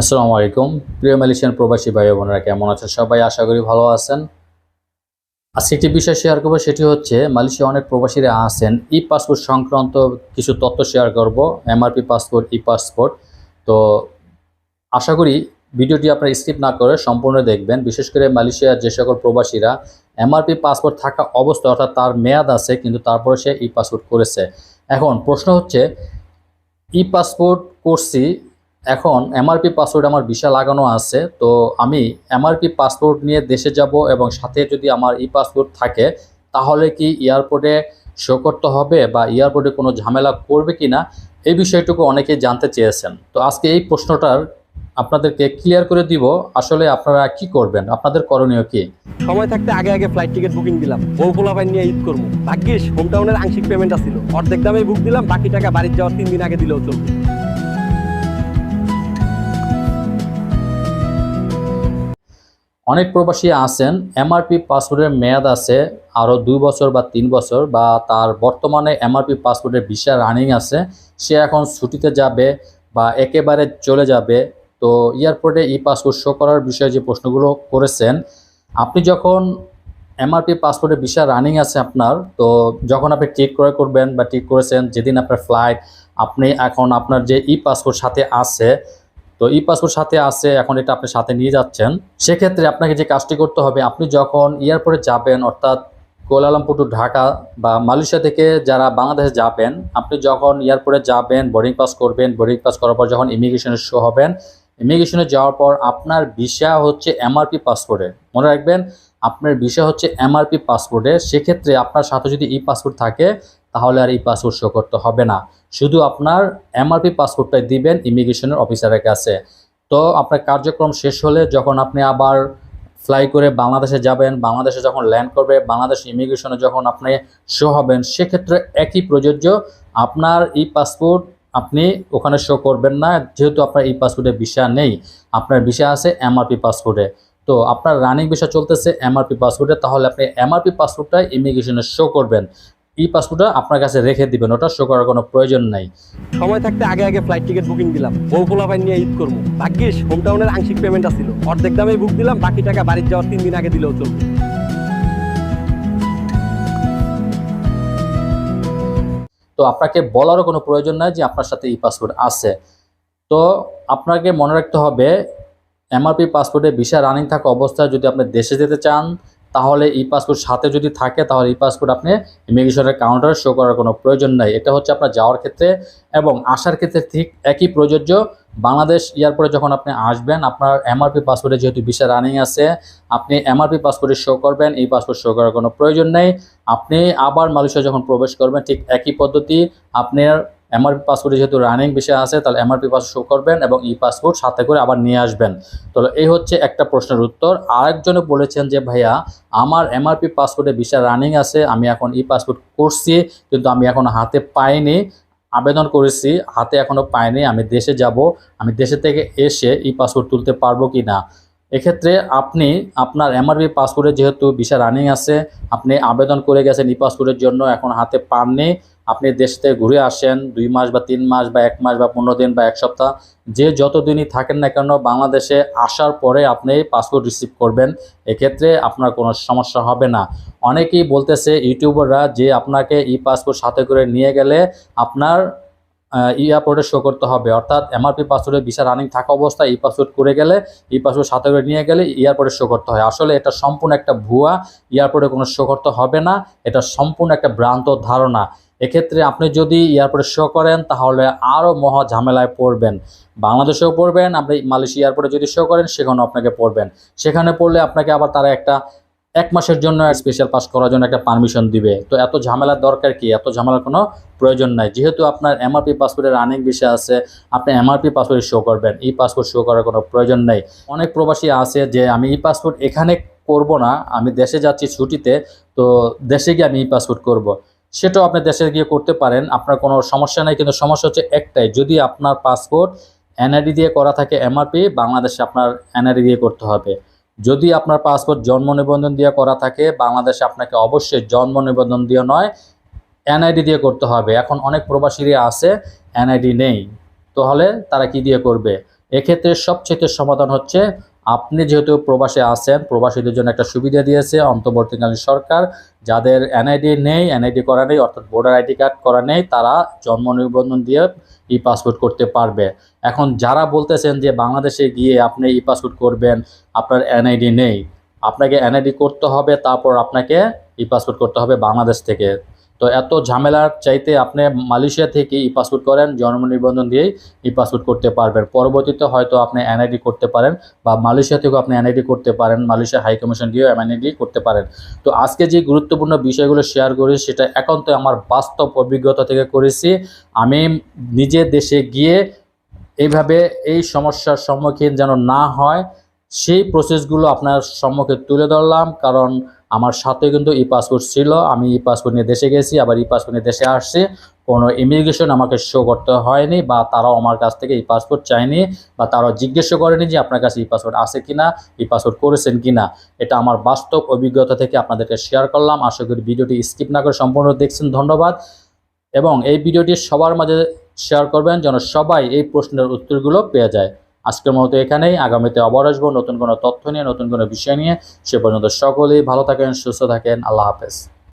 আসসালামু আলাইকুম। প্রিয় মালয়েশিয়ান প্রবাসী ভাই বোনেরা, কেমন আছেন? সবাই আশা করি ভালো আছেন। আজকে একটি বিষয় শেয়ার করব, সেটি হচ্ছে মালয়েশিয়া অনেক প্রবাসীরা আছেন, ই পাসপোর্ট সংক্রান্ত কিছু তথ্য শেয়ার করব এমআরপি পাসপোর্ট ই পাসপোর্ট তো আশা করি ভিডিওটি আপনারা স্কিপ না করে সম্পূর্ণ দেখবেন। বিশেষ করে মালয়েশিয়ার যে সকল প্রবাসীরা এমআরপি পাসপোর্ট থাকা অবস্থা অর্থাৎ তার মেয়াদ আছে, কিন্তু তারপরে সে ই পাসপোর্ট করেছে। এখন প্রশ্ন হচ্ছে, ই পাসপোর্ট করছি এখন এমআরপি পাসপোর্ট আমার ভিসা লাগানো আছে, তো আমি এমআরপি পাসপোর্ট নিয়ে দেশে যাব এবং সাথে যদি আমার ই পাসপোর্ট থাকে, তাহলে কি এয়ারপোর্টে শো করতে হবে বা এয়ারপোর্টে কোনো ঝামেলা করবে কি না, এই বিষয়টুকু অনেকেই জানতে চেয়েছেন। তো আজকে এই প্রশ্নটার আপনাদেরকে ক্লিয়ার করে দিব, আসলে আপনারা কি করবেন, আপনাদের করণীয় কি? সময় থাকতে আগে আগে ফ্লাইট টিকিট বুকিং দিলাম, বউ পোলাপাই নিয়ে ঈদ করব। ভাগ্যিস হোম টাউনের আংশিক পেমেন্ট আসছিল, অর্ধেক দামে বুক দিলাম, বাকি টাকা বাড়ির যাওয়ার তিন দিন আগে দিলেও চলবে। অনেক প্রবাসী আছেন, এমআরপি পাসপোর্টের মেয়াদ আছে আরও দুই বছর বা তিন বছর বা তার বর্তমানে এমআরপি পাসপোর্টের ভিসা রানিং আছে, সে এখন ছুটিতে যাবে বা একেবারে চলে যাবে। তো এয়ারপোর্টে ই পাসপোর্ট শো করার বিষয়ে যে প্রশ্নগুলো করেছেন, আপনি যখন এমআরপি পাসপোর্টের ভিসা রানিং আছে আপনার, তো যখন আপনি টিকিট ক্রয় করবেন বা টিকিট করেছেন, যেদিন আপনার ফ্লাইট আপনি এখন আপনার যে ই পাসপোর্ট সাথে আছে তো ই পাসপোর্ট সাথে আছে, এখন এটা আপনি সাথে নিয়ে যাচ্ছেন। সেক্ষেত্রে আপনাকে যে কাজটি করতে হবে, আপনি যখন এয়ারপোর্টে যাবেন, অর্থাৎ কোয়ালালামপুর টু ঢাকা বা মালয়েশিয়া থেকে যারা বাংলাদেশে যাবেন, আপনি যখন এয়ারপোর্টে যাবেন বোর্ডিং পাস করবেন বোর্ডিং পাস করার পর যখন ইমিগ্রেশনে শো হবেন ইমিগ্রেশনে যাওয়ার পর আপনার ভিসা হচ্ছে এমআরপি পাসপোর্টে মনে রাখবেন, আপনার ভিসা হচ্ছে এমআরপি পাসপোর্টে সেক্ষেত্রে আপনার সাথে যদি ই পাসপোর্ট থাকে তাহলে আর এই পাসপোর্ট শো করতে হবে না। শুধু আপনার এমআরপি পাসপোর্টটাই দিবেন ইমিগ্রেশনের অফিসারের কাছে। তো আপনার কার্যক্রম শেষ হলে যখন আপনি আবার ফ্লাই করে বাংলাদেশে যাবেন, বাংলাদেশে যখন ল্যান্ড করবে, বাংলাদেশ ইমিগ্রেশনে যখন আপনি শো হবেন, সেক্ষেত্রে একই প্রযোজ্য। আপনার ই পাসপোর্ট আপনি ওখানে শো করবেন না, যেহেতু আপনার ই পাসপোর্টে ভিসা নেই। আপনার ভিসা আছে এমআরপি পাসপোর্টে তো আপনার রানিং ভিসা চলতেছে এমআরপি পাসপোর্টে তাহলে আপনি এমআরপি পাসপোর্টটা ইমিগ্রেশনে শো করবেন। ই পাসপোর্টটা আপনার কাছে রেখে দিবেন ওটা শো করার কোনো প্রয়োজন নাই। সময় থাকতে আগে আগে ফ্লাইট টিকিট বুকিং দিলাম। বউ পোলাপাই নিয়ে ঈদ করব। ভাগ্যিস হোম টাউনের আংশিক পেমেন্ট আসছিল অর্ধেক দামে বুক দিলাম বাকি টাকা বাড়ির যাওয়ার তিন দিন আগে দিলেও চলবে। তো আপনাকে বলারও কোনো প্রয়োজন নাই যে আপনার সাথে ই পাসপোর্ট আছে। তো আপনাকে মনে রাখতে হবে এমআরপি পাসপোর্টে ভিসা রানিং থাকা অবস্থায় যদি আপনি দেশে যেতে চান তাহলে ই পাসপোর্ট সাথে যদি থাকে, তাহলে ই পাসপোর্ট আপনি ইমিগ্রেশনের কাউন্টারে শো করার কোনো প্রয়োজন নাই। এটা হচ্ছে আপনার যাওয়ার ক্ষেত্রে এবং আসার ক্ষেত্রে ঠিক একই প্রযোজ্য। বাংলাদেশ এয়ারপোর্টে যখন আপনি আসবেন, আপনার এমআরপি পাসপোর্টে যেহেতু ভিসা রানিং আছে, আপনি এমআরপি পাসপোর্টে শো করবেন, এই পাসপোর্ট শো করার কোনো প্রয়োজন নেই। আপনি আবার মালয়েশিয়া যখন প্রবেশ করবেন, ঠিক একই পদ্ধতি, আপনার এমআরপি পাসপোর্টে যেহেতু রানিং বিষয় আছে, তাহলে এমআরপি পাসপোর্ট শো করবেন এবং ই পাসপোর্ট সাথে করে আবার নিয়ে আসবেন। তো এই হচ্ছে একটা প্রশ্নের উত্তর। আরেকজনে বলেছেন যে, ভাইয়া, আমার এমআরপি পাসপোর্টে ভিসা রানিং আছে, আমি এখন ই পাসপোর্ট করছি, কিন্তু আমি এখন হাতে পাইনি। আবেদন করেছি, হাতে এখনও পাইনি, আমি দেশে যাব, আমি দেশে থেকে এসে ই পাসপোর্ট তুলতে পারব কি না এক্ষেত্রে আপনি আপনার এমআরপি পাসপোর্টে যেহেতু ভিসা রানিং আছে, আপনি আবেদন করে গেছেন ই পাসপোর্টের জন্য, এখন হাতে পাননি আপনি দেশ থেকে ঘুরে আসেন, দুই মাস বা তিন মাস বা এক মাস বা পনেরো দিন বা এক সপ্তাহ, যে যত দিনই থাকেন না কেন বাংলাদেশে আসার পরে আপনি পাসপোর্ট রিসিভ করবেন, এক্ষেত্রে আপনার কোনো সমস্যা হবে না। অনেকেই বলতেছে, ইউটিউবাররা যে আপনাকে ই পাসপোর্ট সাথে করে নিয়ে গেলে আপনার এয়ারপোর্টে শো করতে হবে। অর্থাৎ এমআরপি পাসপোর্টে ভিসা রানিং থাকা অবস্থায় ই পাসপোর্ট করে গেলে, ই পাসপোর্ট সাথে করে নিয়ে গেলে এয়ারপোর্টে শো করতে হয়। আসলে এটা সম্পূর্ণ একটা ভুয়া এয়ারপোর্টে কোনো শো করতে হবে না, এটা সম্পূর্ণ একটা ভ্রান্ত ধারণা। এক্ষেত্রে আপনি যদি এয়ারপোর্টে শো করেন, তাহলে আরও মহা ঝামেলায় পড়বেন। বাংলাদেশেও পড়বেন, আপনি মালয়েশিয়া এয়ারপোর্টে যদি শো করেন, সেখানেও আপনাকে পড়বেন। সেখানে পড়লে আপনাকে আবার তারা একটা এক মাসের জন্য স্পেশাল পাস করার জন্য একটা পারমিশন দিবে। তো এত ঝামেলার দরকার কি? এত ঝামেলার কোনো প্রয়োজন নাই। যেহেতু আপনার এমআরপি পাসপোর্টের রানিং বিষয় আছে, আপনি এমআরপি পাসপোর্ট শো করবেন। ই পাসপোর্ট শো করার কোনো প্রয়োজন নেই। অনেক প্রবাসী আছে যে, আমি ই পাসপোর্ট এখানে করব না, আমি দেশে যাচ্ছি ছুটিতে, তো দেশে গিয়ে আমি ই পাসপোর্ট করব। সেটাও আপনি দেশে গিয়ে করতে পারেন, আপনার কোনো সমস্যা নেই, কিন্তু সমস্যা হচ্ছে একটাই, যদি আপনার পাসপোর্ট এনআইডি দিয়ে করা থাকে এমআরপি, বাংলাদেশে আপনার এনআইডি দিয়ে করতে হবে। যদি আপনার পাসপোর্ট জন্ম নিবন্ধন দিয়ে করা থাকে, বাংলাদেশে আপনাকে অবশ্যই জন্ম নিবন্ধন দিয়ে নয়, এনআইডি দিয়ে করতে হবে। এখন অনেক প্রবাসীরা আছে, এনআইডি নেই, তাহলে তারা কি দিয়ে করবে? এক্ষেত্রে সবচেয়ে সমাধান হচ্ছে আপনি যেহেতু প্রবাসে আছেন, প্রবাসীদের জন্য একটা সুবিধা দিয়েছে অন্তর্বর্তীকালীন সরকার। যাদের এনআইডি নেই এনআইডি করা নেই, অর্থাৎ ভোটার আইডি কার্ড করা নেই, তারা জন্ম নিবন্ধন দিয়ে ই পাসপোর্ট করতে পারবে। এখন যারা বলতেছেন যে বাংলাদেশে গিয়ে আপনি ই পাসপোর্ট করবেন, আপনার এনআইডি নেই। আপনাকে এনআইডি করতে হবে, তারপর আপনাকে ই পাসপোর্ট করতে হবে বাংলাদেশ থেকে। তো এত ঝামেলার চাইতে আপনি মালয়েশিয়া থেকে ই পাসপোর্ট করেন, জন্ম নিবন্ধন দিয়েই ই পাসপোর্ট করতে পারবেন। পরবর্তীতে হয়তো আপনি এনআইডি করতে পারেন বা মালয়েশিয়া থেকেও আপনি এনআইডি করতে পারেন, মালয়েশিয়া হাই কমিশন দিয়েও এনআইডি করতে পারেন। তো আজকে যে গুরুত্বপূর্ণ বিষয়গুলো শেয়ার করি, সেটা একান্ত আমার বাস্তব অভিজ্ঞতা থেকে করেছি। আমি নিজে দেশে গিয়ে এইভাবে এই সমস্যার সম্মুখীন যেন না হয়, সেই প্রসেসগুলো আপনার সম্মুখে তুলে ধরলাম। কারণ আমার সাথে কিন্তু ই পাসপোর্ট ছিল, আমি ই পাসপোর্ট নিয়ে দেশে গেছি, আবার ই পাসপোর্ট নিয়ে দেশে আসছি। কোনো ইমিগ্রেশন আমাকে শো করতে হয়নি বা তারাও আমার কাছ থেকে ই পাসপোর্ট চায়নি বা তারাও জিজ্ঞেসও করেনি যে আপনার কাছে ই পাসপোর্ট আছে কিনা, ই পাসপোর্ট করেছেন কিনা। এটা আমার বাস্তব অভিজ্ঞতা থেকে আপনাদেরকে শেয়ার করলাম। আশা করি ভিডিওটি স্কিপ না করে সম্পূর্ণ দেখছেন। ধন্যবাদ। এবং এই ভিডিওটি সবার মাঝে শেয়ার করবেন যেন সবাই এই প্রশ্নের উত্তরগুলো পেয়ে যায়। আজকের মতো এখানেই। আগামীতে আবার আসব নতুন কোনো তথ্য নিয়ে, নতুন কোনো বিষয় নিয়ে। সে পর্যন্ত সকলেই ভালো থাকেন, সুস্থ থাকেন। আল্লাহ হাফেজ।